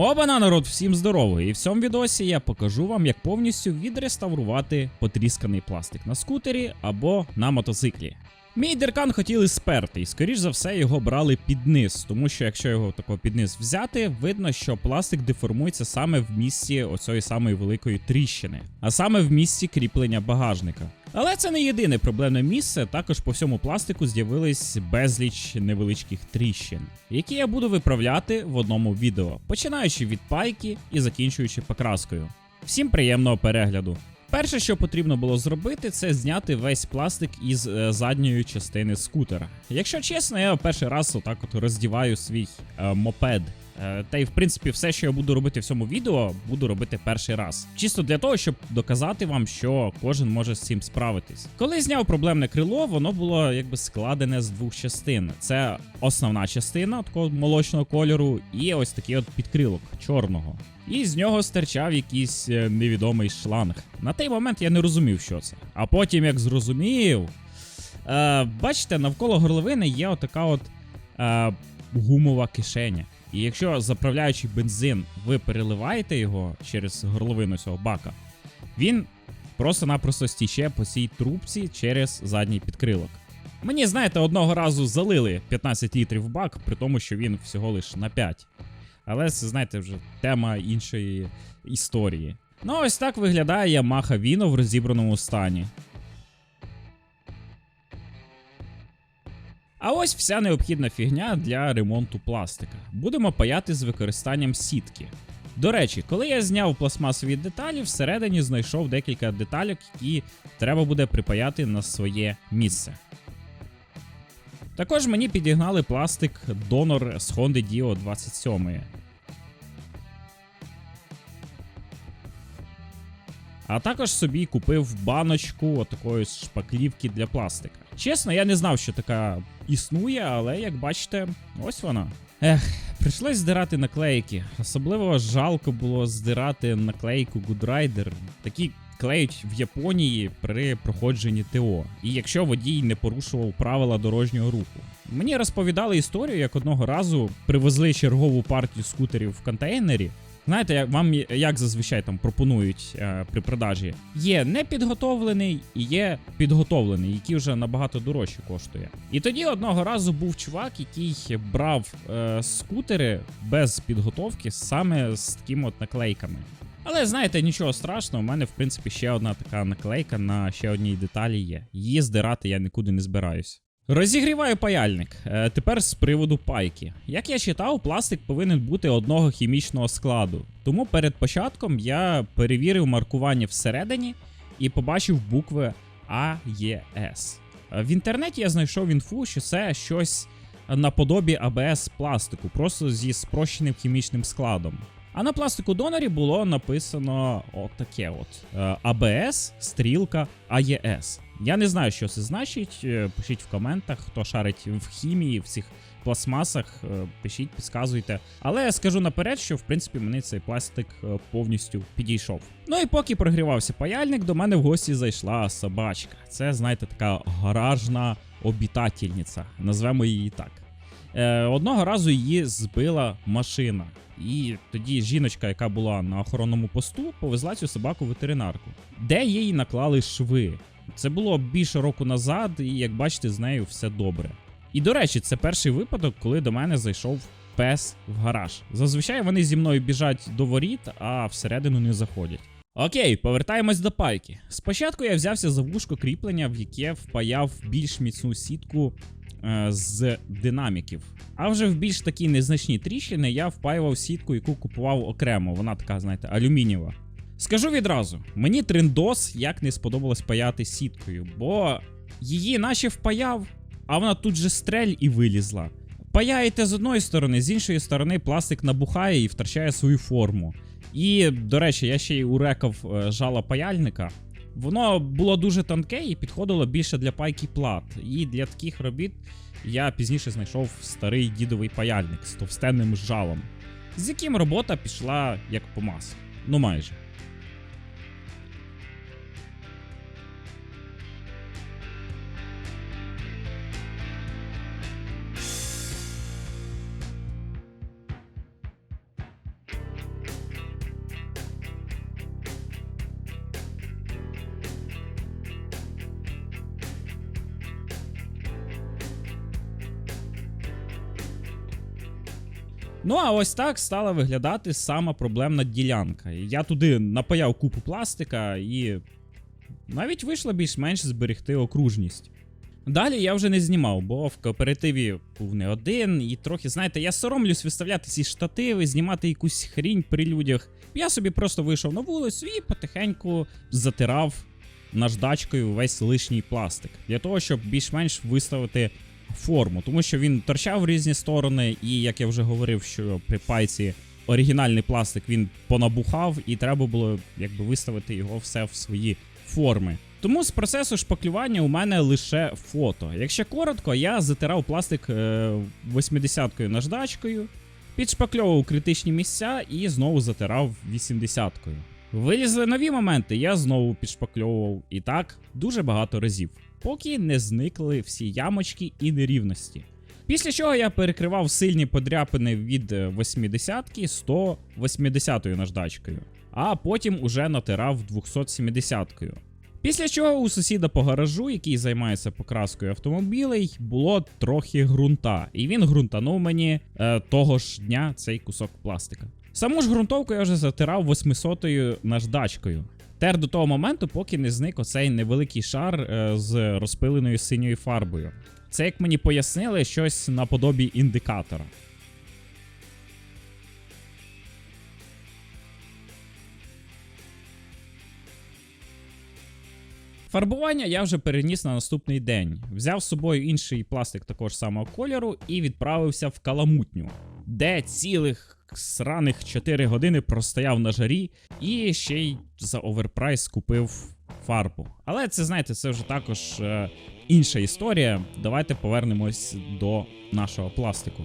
Обана, народ, всім здорово! І в цьому відосі я покажу вам, як повністю відреставрувати потрісканий пластик на скутері або на мотоциклі. Мій деркан хотіли сперти, і скоріш за все його брали під низ, тому що якщо його тако під низ взяти, видно, що пластик деформується саме в місці оцієї самої великої тріщини, а саме в місці кріплення багажника. Але це не єдине проблемне місце. Також по всьому пластику з'явились безліч невеличких тріщин, які я буду виправляти в одному відео, починаючи від пайки і закінчуючи покраскою. Всім приємного перегляду. Перше, що потрібно було зробити, це зняти весь пластик із е, задньої частини скутера. Якщо чесно, я перший раз отак от роздіваю свій е, мопед. Е, Та й в принципі все, що я буду робити в цьому відео, буду робити перший раз. Чисто для того, щоб доказати вам, що кожен може з цим справитись. Коли зняв проблемне крило, воно було якби складене з двох частин. Це основна частина такого молочного кольору, і ось такий от підкрилок чорного. І з нього стирчав якийсь е, невідомий шланг. На той момент я не розумів, що це. А потім, як зрозумів, е, бачите, навколо горловини є отака от е, гумова кишеня. І якщо заправляючи бензин, ви переливаєте його через горловину цього бака, він просто-напросто стіче по цій трубці через задній підкрилок. Мені, знаєте, одного разу залили 15 літрів в бак, при тому, що він всього лиш на 5. Але це, знаєте, вже тема іншої історії. Ну, ось так виглядає Yamaha Vino в розібраному стані. А ось вся необхідна фігня для ремонту пластика. Будемо паяти з використанням сітки. До речі, коли я зняв пластмасові деталі, всередині знайшов декілька деталек, які треба буде припаяти на своє місце. Також мені підігнали пластик донор з Honda Dio 27. А також собі купив баночку отакої шпаклівки для пластика. Чесно, я не знав, що така існує, але як бачите, ось вона. Ех, прийшлось здирати наклейки. Особливо жалко було здирати наклейку Good Rider. Такі клеють в Японії при проходженні ТО. І якщо водій не порушував правила дорожнього руху. Мені розповідали історію, як одного разу привезли чергову партію скутерів в контейнері. Знаєте, як вам як зазвичай там пропонують е, при продажі, є непідготовлений і є підготовлений, який вже набагато дорожче коштує. І тоді одного разу був чувак, який брав е, скутери без підготовки саме з такими от наклейками. Але знаєте, нічого страшного, у мене в принципі ще одна така наклейка на ще одній деталі є. Її здирати я нікуди не збираюсь. Розігріваю паяльник. Е, тепер з приводу пайки. Як я читав, пластик повинен бути одного хімічного складу. Тому перед початком я перевірив маркування всередині і побачив букви АЄС. Е, В інтернеті я знайшов інфу, що це щось наподобі АБС пластику, просто зі спрощеним хімічним складом. А на пластику донорі було написано отаке от е, АБС, стрілка АЄС. Я не знаю, що це значить. е, Пишіть в коментах, хто шарить в хімії, в цих пластмасах, е, пишіть, підказуйте. Але я скажу наперед, що в принципі мені цей пластик е, повністю підійшов. Ну і поки прогрівався паяльник, до мене в гості зайшла собачка. Це, знаєте, така гаражна обітательниця, назвемо її так. Одного разу її збила машина. І тоді жіночка, яка була на охоронному посту, повезла цю собаку в ветеринарку, де їй наклали шви. Це було більше року назад, і як бачите, з нею все добре. І до речі, це перший випадок, коли до мене зайшов пес в гараж. Зазвичай вони зі мною біжать до воріт, а всередину не заходять. Окей, повертаємось до пайки. Спочатку я взявся за вушко кріплення, в яке впаяв більш міцну сітку е, з динаміків. А вже в більш такі незначні тріщини я впаював сітку, яку купував окремо. Вона така, знаєте, алюмінієва. Скажу відразу, мені триндос як не сподобалось паяти сіткою, бо її наче впаяв, а вона тут же стрель і вилізла. Паяєте з одної сторони, з іншої сторони пластик набухає і втрачає свою форму. І, до речі, я ще й урекав е, жало паяльника. Воно було дуже тонке і підходило більше для пайки плат. І для таких робіт я пізніше знайшов старий дідовий паяльник з товстенним жалом, з яким робота пішла як по маслу. Ну майже. Ну а ось так стала виглядати сама проблемна ділянка. Я туди напаяв купу пластика і навіть вийшло більш-менш зберегти окружність. Далі я вже не знімав, бо в кооперативі був не один, і трохи, знаєте, я соромлюсь виставляти ці штативи, знімати якусь хрінь при людях. Я собі просто вийшов на вулицю і потихеньку затирав наждачкою весь лишній пластик для того, щоб більш-менш виставити форму, тому що він торчав в різні сторони, і як я вже говорив, що при пайці оригінальний пластик він понабухав, і треба було якби виставити його все в свої форми. Тому з процесу шпаклювання у мене лише фото. Якщо коротко, я затирав пластик е, 80-кою наждачкою, підшпакльовував критичні місця і знову затирав 80-кою. Вилізли нові моменти, я знову підшпакльовував і так дуже багато разів, поки не зникли всі ямочки і нерівності. Після чого я перекривав сильні подряпини від 80-ки 180-ю наждачкою, а потім уже натирав 270-кою. Після чого у сусіда по гаражу, який займається покраскою автомобілей, було трохи ґрунта, і він ґрунтанув мені е, того ж дня цей кусок пластика. Саму ж ґрунтовку я вже затирав 800-ю наждачкою. Тер до того моменту, поки не зник оцей невеликий шар е, з розпиленою синьою фарбою. Це, як мені пояснили, щось наподобі індикатора. Фарбування я вже переніс на наступний день. Взяв з собою інший пластик такого ж самого кольору і відправився в каламутню, де цілих сраних 4 години простояв на жарі і ще й за оверпрайс купив фарбу. Але це, знаєте, це вже також е, інша історія. Давайте повернемось до нашого пластику.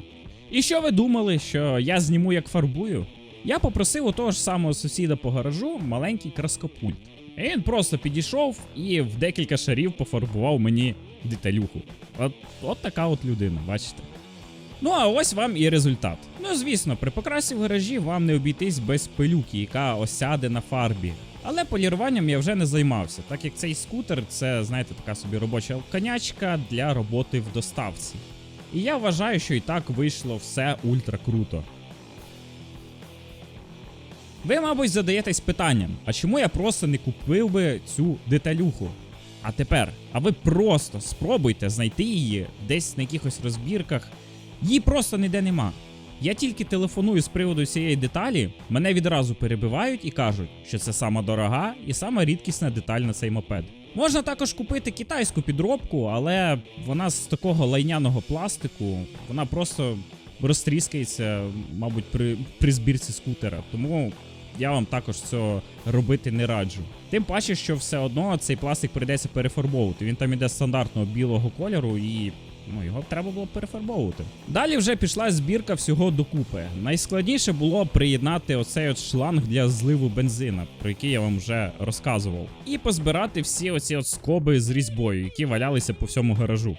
І що ви думали, що я зніму як фарбую? Я попросив у того ж самого сусіда по гаражу маленький краскопульт. І він просто підійшов і в декілька шарів пофарбував мені деталюху. От, от така от людина, бачите. Ну а ось вам і результат. Ну звісно, при покрасі в гаражі вам не обійтись без пилюки, яка осяде на фарбі. Але поліруванням я вже не займався, так як цей скутер це, знаєте, така собі робоча конячка для роботи в доставці. І я вважаю, що і так вийшло все ультра круто. Ви, мабуть, задаєтесь питанням, а чому я просто не купив би цю деталюху? А тепер, а ви просто спробуйте знайти її десь на якихось розбірках. Її просто ніде нема. Я тільки телефоную з приводу цієї деталі, мене відразу перебивають і кажуть, що це сама дорога і сама рідкісна деталь на цей мопед. Можна також купити китайську підробку, але вона з такого лайняного пластику, вона просто розтріскається, мабуть, при, при збірці скутера. Тому я вам також цього робити не раджу. Тим паче, що все одно цей пластик прийдеться перефарбовувати. Він там іде стандартного білого кольору і. Ну, його треба було перефарбовувати. Далі вже пішла збірка всього докупи. Найскладніше було приєднати оцей от шланг для зливу бензина, про який я вам вже розказував, і позбирати всі оці от скоби з різьбою, які валялися по всьому гаражу.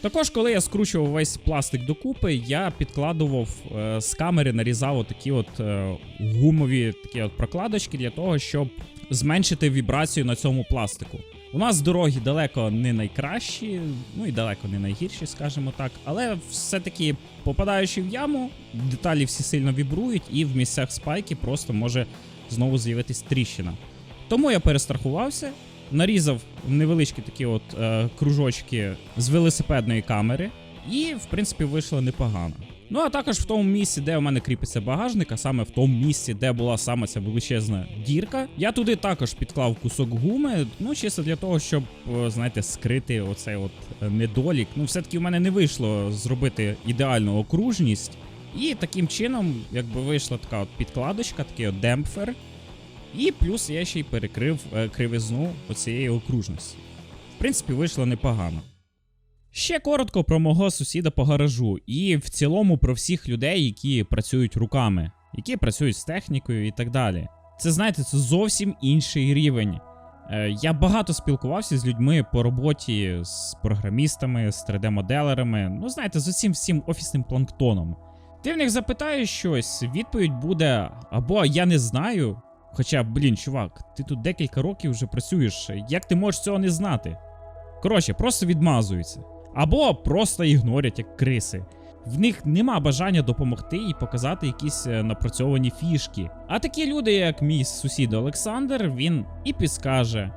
Також, коли я скручував весь пластик докупи, я підкладував е, з камери, нарізав такі от е, гумові такі от прокладочки для того, щоб зменшити вібрацію на цьому пластику. У нас дороги далеко не найкращі, ну і далеко не найгірші, скажімо так. Але все-таки, попадаючи в яму, деталі всі сильно вібрують, і в місцях спайки просто може знову з'явитись тріщина. Тому я перестрахувався, нарізав невеличкі такі от е, кружочки з велосипедної камери, і, в принципі, вийшло непогано. Ну а також в тому місці, де у мене кріпиться багажник, а саме в тому місці, де була саме ця величезна дірка, я туди також підклав кусок гуми, ну чисто для того, щоб, знаєте, скрити оцей от е, недолік. Ну, все-таки у мене не вийшло зробити ідеальну окружність. І таким чином, якби вийшла така от підкладочка, такий от демпфер. І плюс я ще й перекрив е, кривизну оцієї окружності. В принципі, вийшло непогано. Ще коротко про мого сусіда по гаражу, і в цілому про всіх людей, які працюють руками, які працюють з технікою і так далі. Це знаєте, це зовсім інший рівень. Е, Я багато спілкувався з людьми по роботі з програмістами, з 3D-моделерами, ну знаєте, з усім всім офісним планктоном. Ти в них запитаєш щось, відповідь буде або я не знаю. Хоча, блін, чувак, ти тут декілька років вже працюєш, як ти можеш цього не знати? Коротше, просто відмазуються. Або просто ігнорять як криси. В них нема бажання допомогти і показати якісь е, напрацьовані фішки. А такі люди, як мій сусід Олександр, він і підскаже,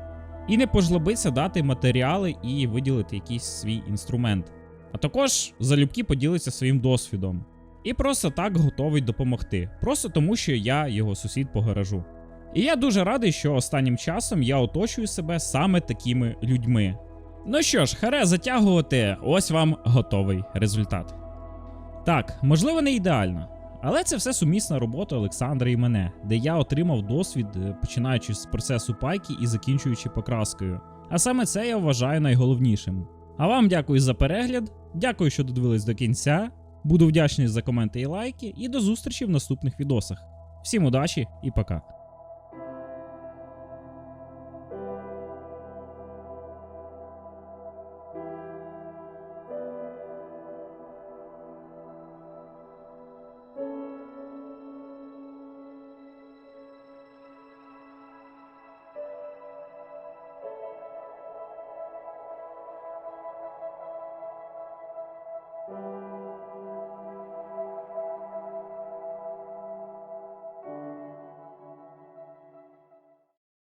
і не пожлобиться дати матеріали і виділити якийсь свій інструмент. А також залюбки поділиться своїм досвідом. І просто так готовий допомогти. Просто тому, що я його сусід по гаражу. І я дуже радий, що останнім часом я оточую себе саме такими людьми. Ну що ж, харе затягувати, ось вам готовий результат. Так, можливо, не ідеально, але це все сумісна робота Олександра і мене, де я отримав досвід, е, починаючи з процесу пайки і закінчуючи покраскою. А саме це я вважаю найголовнішим. А вам дякую за перегляд, дякую, що додивились до кінця. Буду вдячний за коменти і лайки, і до зустрічі в наступних відосах. Всім удачі і пока.